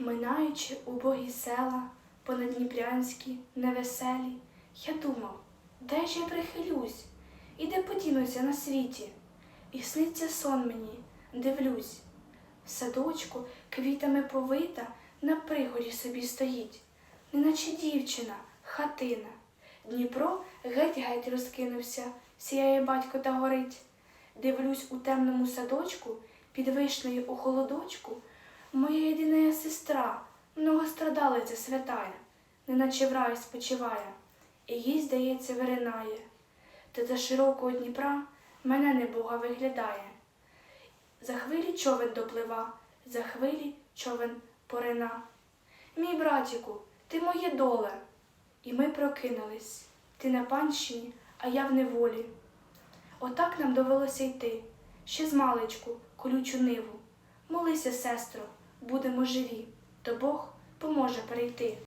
Минаючи убогі села, понадніпрянські, невеселі, я думав, де ж я прихилюсь, і де подінуся на світі. І сниться сон мені, дивлюсь. В садочку квітами повита на пригорі собі стоїть, неначе дівчина, хатина. Дніпро геть-геть розкинувся, сіяє батько та горить. Дивлюсь у темному садочку, під вишнею у холодочку, моя єдина сестра, многострадалиця святая, неначе в рай спочиває, і їй, здається, виринає. Та за широкого Дніпра мене небога виглядає. За хвилі човен доплива, за хвилі човен порина. Мій братіку, ти моє доле. І ми прокинулись. Ти на панщині, а я в неволі. Отак нам довелося йти, ще з маличку, колючу ниву. Молися, сестро, будемо живі, то Бог поможе перейти.